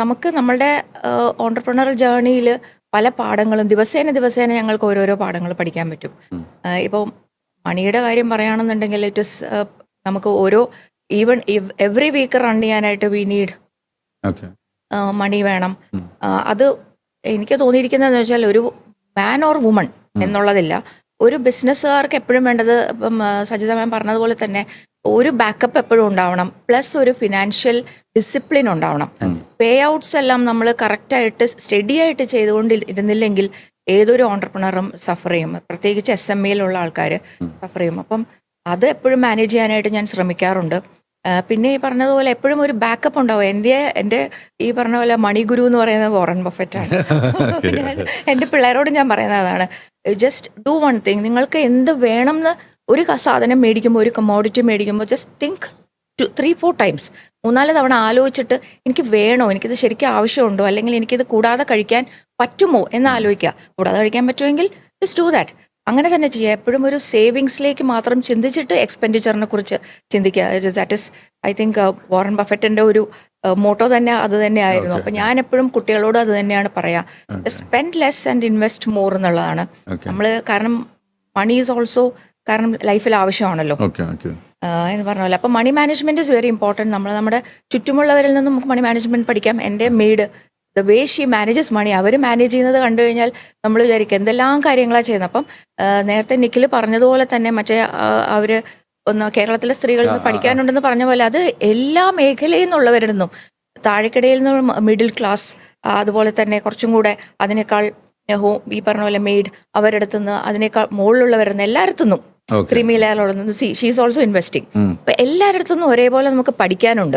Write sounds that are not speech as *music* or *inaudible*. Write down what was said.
നമുക്ക് നമ്മളുടെ ഓണ്ടർപ്രണർ ജേർണിയിൽ പല പാഠങ്ങളും ദിവസേന ദിവസേന ഞങ്ങൾക്ക് ഓരോരോ പാഠങ്ങൾ പഠിക്കാൻ പറ്റും. ഇപ്പോൾ മണിയുടെ കാര്യം പറയുകയാണെന്നുണ്ടെങ്കിൽ ഇറ്റ് ഇസ് നമുക്ക് ഓരോ ഈവൺ എവറി വീക്ക് റൺ ചെയ്യാനായിട്ട് വി നീഡ് മണി വേണം. അത് എനിക്ക് തോന്നിയിരിക്കുന്നതെന്ന് വെച്ചാൽ ഒരു മാൻ ഓർ വുമൺ എന്നുള്ളതില്ല. ഒരു ബിസിനസ്സുകാർക്ക് എപ്പോഴും വേണ്ടത് ഇപ്പം സജിത മാം പറഞ്ഞതുപോലെ തന്നെ ഒരു ബാക്കപ്പ് എപ്പോഴും ഉണ്ടാവണം. പ്ലസ് ഒരു ഫിനാൻഷ്യൽ ഡിസിപ്ലിൻ ഉണ്ടാവണം. പേ ഔട്ട്സ് എല്ലാം നമ്മൾ കറക്റ്റായിട്ട് സ്റ്റഡി ആയിട്ട് ചെയ്തുകൊണ്ടിരുന്നില്ലെങ്കിൽ ഏതൊരു ഓണ്ടർപ്രണറും സഫർ ചെയ്യും. പ്രത്യേകിച്ച് എസ് എം ഇയിലുള്ള ആൾക്കാർ സഫർ ചെയ്യും. അപ്പം അത് എപ്പോഴും മാനേജ് ചെയ്യാനായിട്ട് ഞാൻ ശ്രമിക്കാറുണ്ട്. പിന്നെ ഈ പറഞ്ഞതുപോലെ എപ്പോഴും ഒരു ബാക്കപ്പ് ഉണ്ടാവും. എന്റെ എന്റെ ഈ പറഞ്ഞ പോലെ മണിഗുരു എന്ന് പറയുന്നത് വോറൻ ബഫറ്റാണ് ആണ്. *laughs* എന്റെ പിള്ളേരോട് ഞാൻ പറയുന്നത് അതാണ് ജസ്റ്റ് ഡു വൺ തിങ് നിങ്ങൾക്ക് എന്ത് വേണം എന്ന് ഒരു സാധനം മേടിക്കുമ്പോൾ ഒരു കമോഡിറ്റി മേടിക്കുമ്പോൾ just think two three four times മൂന്നാൽ തവണ ആലോചിച്ചിട്ട് എനിക്ക് വേണോ? എനിക്കിത് ശരിക്കും ആവശ്യമുണ്ടോ? അല്ലെങ്കിൽ എനിക്കിത് കൂടാതെ കഴിക്കാൻ പറ്റുമോ എന്ന് ആലോചിക്കുക. കൂടാതെ കഴിക്കാൻ പറ്റുമെങ്കിൽ ജസ്റ്റ് ഡു ദാറ്റ് അങ്ങനെ തന്നെ ചെയ്യുക. എപ്പോഴും ഒരു സേവിങ്സിലേക്ക് മാത്രം ചിന്തിച്ചിട്ട് എക്സ്പെൻഡിച്ചറിനെ കുറിച്ച് ചിന്തിക്കുക. That is I think Warren ബഫറ്റിന്റെ ഒരു മോട്ടോ തന്നെ അത് തന്നെയായിരുന്നു. ആയിരുന്നു അപ്പൊ ഞാൻ എപ്പോഴും കുട്ടികളോട് അത് തന്നെയാണ് പറയാ. Spend less and invest more എന്നുള്ളതാണ്. നമ്മൾ കാരണം മണി ഈസ് ഓൾസോ കാരണം ലൈഫിൽ ആവശ്യമാണല്ലോ. എന്ന് പറഞ്ഞ പോലെ അപ്പം money management is very important നമ്മൾ നമ്മുടെ ചുറ്റുമുള്ളവരിൽ നിന്നും നമുക്ക് മണി മാനേജ്മെന്റ് പഠിക്കാം. എന്റെ maid the way she manages money our manage ചെയ്യുന്നത് കണ്ടു കഴിഞ്ഞാൽ നമ്മൾ വിചാരിക്കും എന്തെല്ലാം കാര്യങ്ങളാണ് ചെയ്യുന്നത്. അപ്പം നേരത്തെ നിഖിൽ പറഞ്ഞതുപോലെ തന്നെ മറ്റേ അവർ ഒന്ന് കേരളത്തിലെ സ്ത്രീകളിൽ നിന്ന് ആ. പഠിക്കാനുണ്ടെന്ന് പറഞ്ഞ പോലെ അത് എല്ലാ മേഖലയിൽ നിന്നുള്ളവരിൽ നിന്നും താഴെക്കിടയിൽ നിന്നും മിഡിൽ ക്ലാസ് അതുപോലെ തന്നെ കുറച്ചും കൂടെ അതിനേക്കാൾ ഹോം ഈ പറഞ്ഞ പോലെ മെയ്ഡ് അവരുടെ അടുത്തുനിന്ന് അതിനേക്കാൾ മുകളിലുള്ളവരുന്ന് എല്ലായിടത്തുനിന്നും ക്രിമി ലെയറുള്ളത് സി ഷീസ് ഓൾസോ ഇൻവെസ്റ്റിംഗ് എല്ലാവരുടെ അപ്പൊ എല്ലായിടത്തുനിന്നും ഒരേപോലെ നമുക്ക് പഠിക്കാനുണ്ട്.